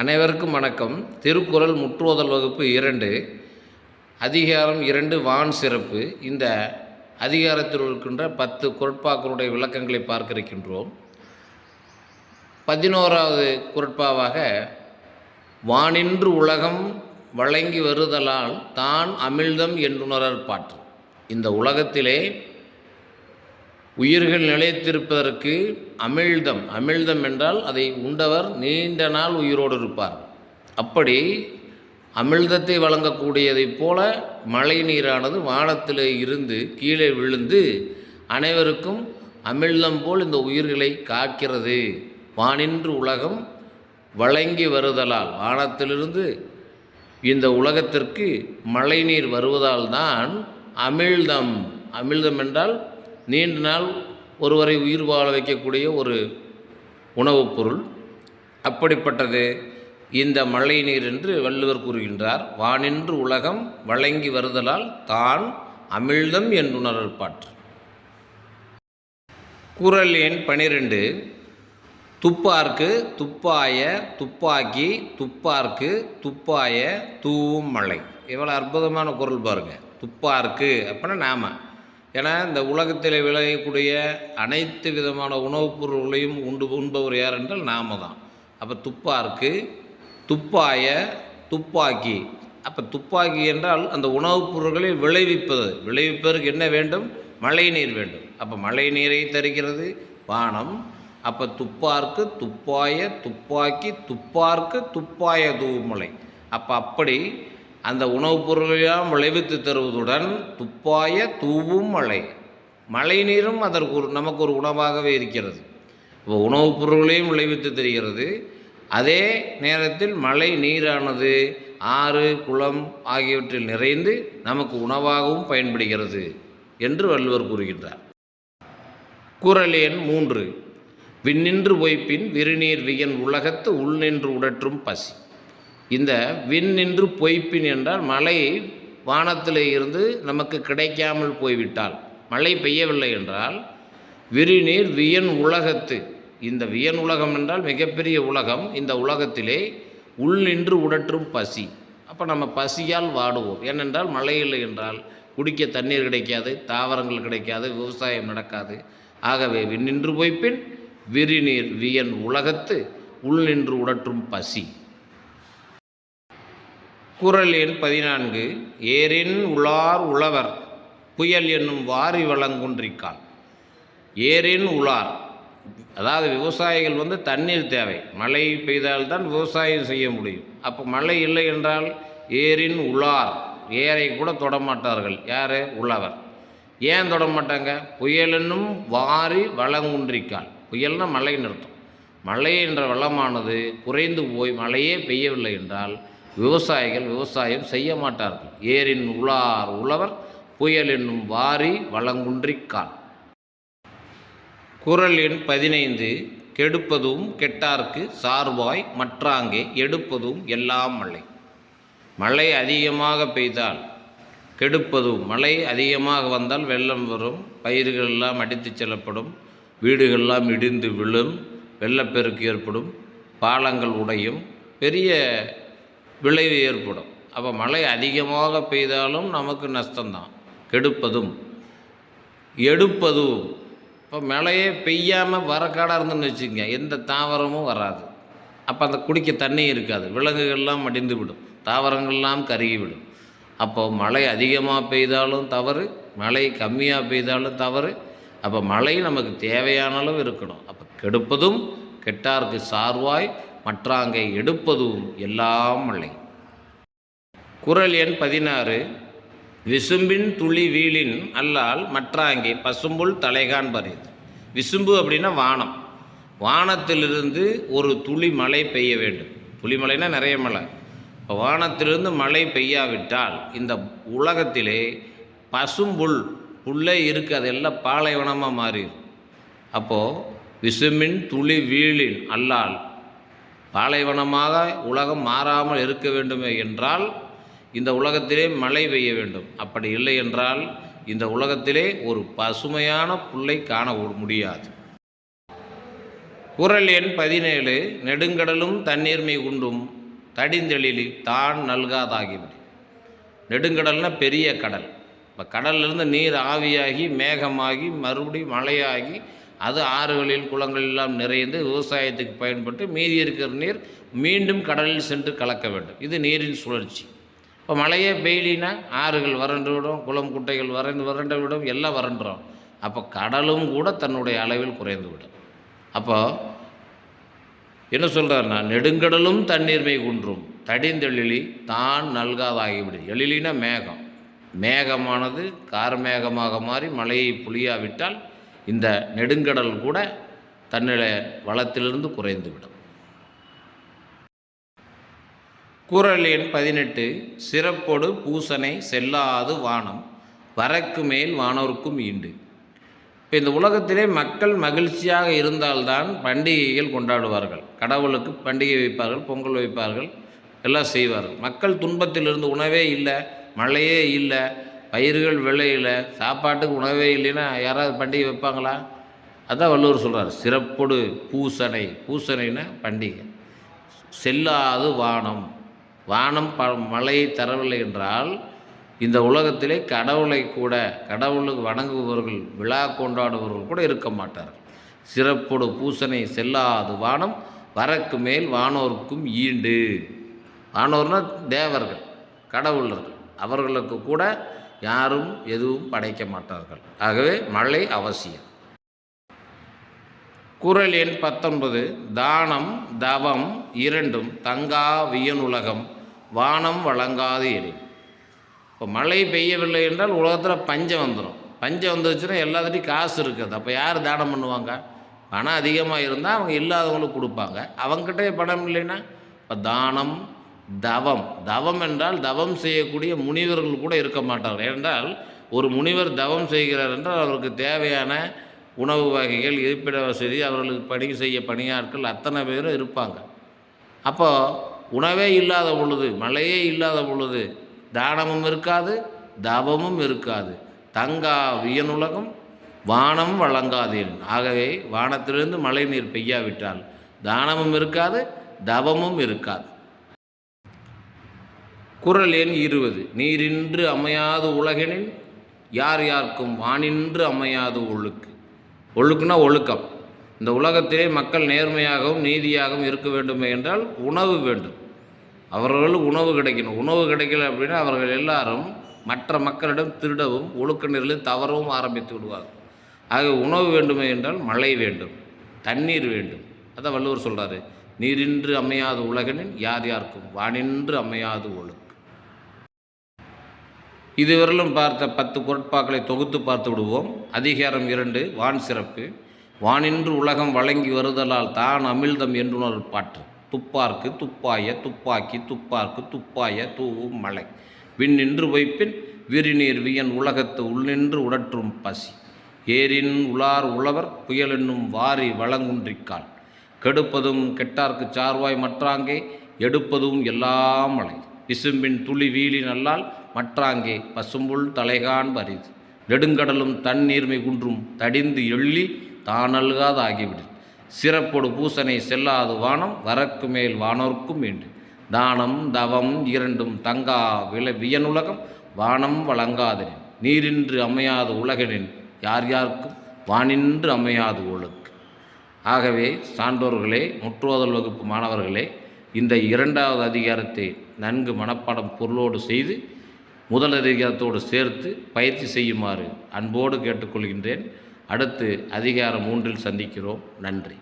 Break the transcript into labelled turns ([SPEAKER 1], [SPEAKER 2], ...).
[SPEAKER 1] அனைவருக்கும் வணக்கம். திருக்குறள் முற்றுவதல் வகுப்பு இரண்டு அதிகாரம் இரண்டு வான் சிறப்பு. இந்த அதிகாரத்தில் இருக்கின்ற பத்து குரட்பாக்களுடைய விளக்கங்களை பார்க்க இருக்கின்றோம் பதினோராவது குரட்பாவாக வானின்று உலகம் வழங்கி வருதலால் தான் அமிழ்தம் என்றுணரற் பாற்று. இந்த உலகத்திலே உயிர்கள் நிலைத்திருப்பதற்கு அமிழ்தம் அமிழ்தம் என்றால் அதை உண்டவர் நீண்ட நாள் உயிரோடு இருப்பார். அப்படி அமிழ்தத்தை வழங்கக்கூடியதைப் போல மழை நீரானது வானத்தில் இருந்து கீழே விழுந்து அனைவருக்கும் அமிழ்தம் போல் இந்த உயிர்களை காக்கிறது. வானின்று உலகம் வழங்கி வருதலால் வானத்திலிருந்து இந்த உலகத்திற்கு மழைநீர் வருவதால் தான் அமிழ்தம். அமிழ்தம் என்றால் நீண்ட நாள் ஒருவரை உயிர் வாழ வைக்கக்கூடிய ஒரு உணவுப் பொருள். அப்படிப்பட்டது இந்த மழை நீர் என்று வள்ளுவர் கூறுகின்றார். வானின்று உலகம் வழங்கி வருதலால் தான் அமிழ்தம் என்றுணரற்பாற்று குரல் எண் பனிரெண்டு. துப்பார்க்கு துப்பாய துப்பாக்கி துப்பார்க்கு துப்பாய தூவும் மழை. எவ்வளோ அற்புதமான குரல் பாருங்கள் துப்பார்க்கு அப்படின்னா நாம. ஏன்னா இந்த உலகத்தில் விளையக்கூடிய அனைத்து விதமான உணவுப் பொருள்களையும் உண்டு உண்பவர் யார் என்றால் நாம தான். அப்போ துப்பார்க்கு துப்பாய துப்பாக்கி. அப்போ துப்பாக்கி என்றால் அந்த உணவுப் பொருட்களை விளைவிப்பது. விளைவிப்பதற்கு என்ன வேண்டும்? மழை நீர் வேண்டும். அப்போ மழை நீரை தருகிறது வானம். அப்போ துப்பார்க்கு துப்பாய துப்பாக்கி துப்பார்க்கு துப்பாய தூமலை அப்போ அப்படி அந்த உணவுப் பொருளையெல்லாம் விளைவித்து தருவதுடன் துப்பாய தூவும் மழை. மழை நீரும் அதற்கு ஒரு நமக்கு ஒரு உணவாகவே இருக்கிறது. இப்போ உணவுப் பொருள்களையும் விளைவித்து தருகிறது. அதே நேரத்தில் மழை நீரானது ஆறு குளம் ஆகியவற்றில் நிறைந்து நமக்கு உணவாகவும் பயன்படுகிறது என்று வள்ளுவர் கூறுகின்றார். குரல் எண் மூன்று. விண்ணின்று ஒய்ப்பின் விருநீர் வியன் உலகத்து உள்நின்று உடற்றும் பசி. இந்த விண்ணின்று பொய்ப்பின் என்றால் மழை வானத்தில் இருந்து நமக்கு கிடைக்காமல் போய்விட்டால். மழை பெய்யவில்லை என்றால் விரிநீர் வியன் உலகத்து. இந்த வியன் உலகம் என்றால் மிகப்பெரிய உலகம். இந்த உலகத்திலே உள் நின்று உடற்றும் பசி. அப்போ நம்ம பசியால் வாடுவோம். ஏனென்றால் மழை இல்லை என்றால் குடிக்க தண்ணீர் கிடைக்காது தாவரங்கள் கிடைக்காது விவசாயம் நடக்காது. ஆகவே நின்று போய்ப்பின் விரிநீர் வியன் உலகத்து உள் நின்று உடற்றும் பசி. குரல் எண் பதினான்கு. ஏரின் உளார் உழவர் புயல் என்னும் வாரி வளங்குன்றிக்கால் ஏரின் உளார் அதாவது விவசாயிகள் வந்து தண்ணீர் தேவை. மழை பெய்தால்தான் விவசாயம் செய்ய முடியும். அப்போ மழை இல்லை என்றால் ஏரின் உளார் ஏரை கூட தொடமாட்டார்கள். யார்? உழவர். ஏன் தொட மாட்டாங்க புயல் என்னும் வாரி வளங்குன்றிக்கால் புயல்னால் மழை நிறுத்தம் மழை என்ற வளமானது குறைந்து போய் மழையே பெய்யவில்லை என்றால் விவசாயிகள் விவசாயம் செய்ய மாட்டார்கள். ஏரின் உளார் உழவர் புயல் என்னும் வாரி வளங்குன்றிக்கான் குரல் எண் பதினைந்து கெடுப்பதும் கெட்டார்க்கு சார்பாய் மற்றாங்கே எடுப்பதும் எல்லாம் மழை. மழை அதிகமாக பெய்தால் கெடுப்பதும் மழை அதிகமாக வந்தால் வெள்ளம் வரும் பயிர்கள் எல்லாம் அடித்துச் செல்லப்படும் வீடுகள்லாம் இடிந்து விழும் வெள்ளப்பெருக்கு ஏற்படும் பாலங்கள் உடையும் பெரிய விளைவு ஏற்படும். அப்போ மழை அதிகமாக பெய்தாலும் நமக்கு நஷ்டம்தான். கெடுப்பதும். எடுப்பதும். இப்போ மழையே பெய்யாமல் வரக்காடாக இருந்துன்னு வச்சுக்கோங்க. எந்த தாவரமும் வராது. அப்போ அந்த குடிக்க தண்ணி இருக்காது. விலங்குகள்லாம் மடிந்து விடும் தாவரங்கள்லாம் கருகிவிடும். அப்போது மழை அதிகமாக பெய்தாலும் தவறு மழை கம்மியாக பெய்தாலும் தவறு. அப்போ மழை நமக்கு தேவையான அளவு இருக்கணும். அப்போ கெடுப்பதும் கெட்டார்க்கு சார்வாய் மற்றாங்கை எடுப்பதும் எல்லாம் இல்லை குறள் எண் பதினாறு. விசும்பின் துளி வீழின் அல்லால் மற்றாங்கே பசும்புல் தலைகான் பறிது. விசும்பு அப்படின்னா வானம். வானத்திலிருந்து ஒரு துளி மழை பெய்ய வேண்டும். துளி நிறைய மழை. இப்போ வானத்திலிருந்து மழை பெய்யாவிட்டால் இந்த உலகத்திலே பசும்புல் புல்லே இருக்குது அதெல்லாம் பாலைவனமாக மாறிடும் அப்போது விசும்பின் துளி வீழின் அல்லால் பாலைவனமாக உலகம் மாறாமல் இருக்க வேண்டுமே என்றால் இந்த உலகத்திலே மழை பெய்ய வேண்டும். அப்படி இல்லை என்றால் இந்த உலகத்திலே ஒரு பசுமையான புல்லை காண முடியாது. குரல் எண் பதினேழு நெடுங்கடலும் தண்ணீர்மை குண்டும் தடிந்தெழிலி தான் நல்காதாகிவிடும் நெடுங்கடல்னா பெரிய கடல். இப்போ கடல்லிருந்து நீர் ஆவியாகி மேகமாகி மறுபடியும் மழையாகி அது ஆறுகளில் குளங்கள் எல்லாம் நிறைந்து விவசாயத்துக்கு பயன்பட்டு மீதி இருக்கிற நீர் மீண்டும் கடலில் சென்று கலக்க வேண்டும். இது நீரின் சுழற்சி. இப்போ மழையே பெய்லினா ஆறுகள் வறண்டு விடும் குளம் குட்டைகள் வறண்டு வறண்டு விடும் எல்லாம் வறண்டுறோம். அப்போ கடலும் கூட தன்னுடைய அளவில் குறைந்து விடும். அப்போ என்ன சொல்கிறாருன்னா நெடுங்கடலும் தண்ணீர்மை குன்றும். தடிந்தெழிலி தான் நல்காதாகிவிடும். எழிலினா மேகம். மேகமானது கார்மேகமாக மாறி மழையை புளியாவிட்டால் இந்த நெடுங்கடல் கூட தன்னுடைய வளத்திலிருந்து குறைந்துவிடும். குரல் எண் பதினெட்டு சிறப்பொடு பூசனை செல்லாது வானம் வரக்கு மேல் வானோர்க்கும் ஈண்டு. இப்போ இந்த உலகத்திலே மக்கள் மகிழ்ச்சியாக இருந்தால்தான் பண்டிகைகள் கொண்டாடுவார்கள். கடவுளுக்கு பண்டிகை வைப்பார்கள் பொங்கல் வைப்பார்கள் எல்லாம் செய்வார்கள். மக்கள் துன்பத்திலிருந்து உணவே இல்லை மழையே இல்லை பயிர்கள் விளையில சாப்பாட்டுக்கு உணவே இல்லைன்னா யாராவது பண்டிகை வைப்பாங்களா? அதான் வள்ளுவர் சொல்கிறார் சிறப்பொடு பூசணை பூசணைன்னா பண்டிகை. செல்லாது வானம். வானம் ப மழையை தரவில்லை என்றால் இந்த உலகத்திலே கடவுளை கூட கடவுளுக்கு வணங்குபவர்கள் விழா கொண்டாடுபவர்கள் கூட இருக்க மாட்டார்கள். சிறப்போடு பூசனை செல்லாது வானம் வரக்கு மேல் வானோருக்கும் ஈண்டு. வானோர்னால் தேவர்கள் கடவுளர்கள் அவர்களுக்கு கூட யாரும் எதுவும் படைக்க மாட்டார்கள். ஆகவே மழை அவசியம். குறள் எண் பத்தொன்பது தானம் தவம் இரண்டும் தங்கா வியனுலகம் வானம் வழங்காது எழி இப்போ மழை பெய்யவில்லை என்றால் உலகத்தில் பஞ்சம் வந்துடும் பஞ்சம் வந்துருச்சுன்னா எல்லாத்துட்டையும் காசு இருக்குது. அப்போ யார் தானம் பண்ணுவாங்க? பணம் அதிகமாக இருந்தால் அவங்க இல்லாதவங்களுக்கு கொடுப்பாங்க. அவங்ககிட்டே பணம் இல்லைன்னா இப்போ தானம் தவம். தவம் என்றால் தவம் செய்யக்கூடிய முனிவர்கள் கூட இருக்க மாட்டார்கள். ஏனென்றால் ஒரு முனிவர் தவம் செய்கிறார் என்றால் அவருக்கு தேவையான உணவு வகைகள் இருப்பிட வசதி அவர்களுக்கு பணி செய்ய பணியாட்கள் அத்தனை பேரும் இருப்பாங்க. அப்போ உணவே இல்லாத பொழுது மழையே இல்லாத பொழுது தானமும் இருக்காது தவமும் இருக்காது. தங்கா வியனுலகம் வானம் வழங்காதேன். ஆகவே வானத்திலிருந்து மழை நீர் பெய்யாவிட்டால் தானமும் இருக்காது தவமும் இருக்காது. குரல் எண் இருபது. நீரின்று அமையாது உலகெனில் யார் யாருக்கும் வானின்று அமையாது ஒழுக்கு. ஒழுக்குனா ஒழுக்கம். இந்த உலகத்திலே மக்கள் நேர்மையாகவும் நீதியாகவும் இருக்க வேண்டுமே என்றால் உணவு வேண்டும். அவர்களுக்கு உணவு கிடைக்கணும். உணவு கிடைக்கல அப்படின்னா அவர்கள் எல்லாரும் மற்ற மக்களிடம் திருடவும் ஒழுக்க நெறில் தவறவும் ஆரம்பித்து விடுவார்கள். ஆக உணவு வேண்டுமே என்றால் மழை வேண்டும். தண்ணீர் வேண்டும். அதான் வள்ளுவர் சொல்கிறாரு நீரின்று அமையாது உலகனின் யார் யாருக்கும் வானின்று அமையாது ஒழுக்கு. இதுவரையிலும் பார்த்த பத்து பொருட்பாக்களை தொகுத்து பார்த்து விடுவோம். அதிகாரம் இரண்டு வான் சிறப்பு. வானின்று உலகம் வழங்கி வருதலால் தான் அமிழ்தம் என்றுணர் பாற்று. துப்பார்க்கு துப்பாய துப்பாக்கி துப்பார்க்கு துப்பாய தூவும் மலை. விண்ணின்று வைப்பின் விரிநீர் வியன் உலகத்து உள்நின்று உடற்றும் பசி. ஏரின் உலார் உழவர் புயலென்னும் வாரி வளங்குன்றிக்கால் கெடுப்பதும் கெட்டார்க்கு சார்வாய் மற்றாங்கே எடுப்பதும் எல்லாம் மலை. விசும்பின் துளி வீலி நல்லால் மற்றாங்கே பசும்புல் தலைகான் பரிது. நெடுங்கடலும் தண்ணீர் குன்றும் தடிந்து எள்ளி தானல்காதாகிவிடு சிறப்பொடு பூசனை செல்லாது வானம் வரக்கு மேல் வானோர்க்கும் வேண்டும் தானம் தவம் இரண்டும் தங்கா வில வியனுலகம் வானம் வழங்காதனின். நீரின்று அமையாது உலகனின் யார் யாருக்கும் வானின்று அமையாது ஒழுக்கு. ஆகவே சான்றோர்களே முற்றோதல் வகுப்பு மாணவர்களே இந்த இரண்டாவது அதிகாரத்தை நன்கு மனப்பாடம் பொருளோடு செய்து முதல் அதிகாரத்தோடு சேர்த்து பயிற்சி செய்யுமாறு அன்போடு கேட்டுக்கொள்கின்றேன். அடுத்து அதிகாரம் மூன்றில் சந்திக்கிறோம். நன்றி.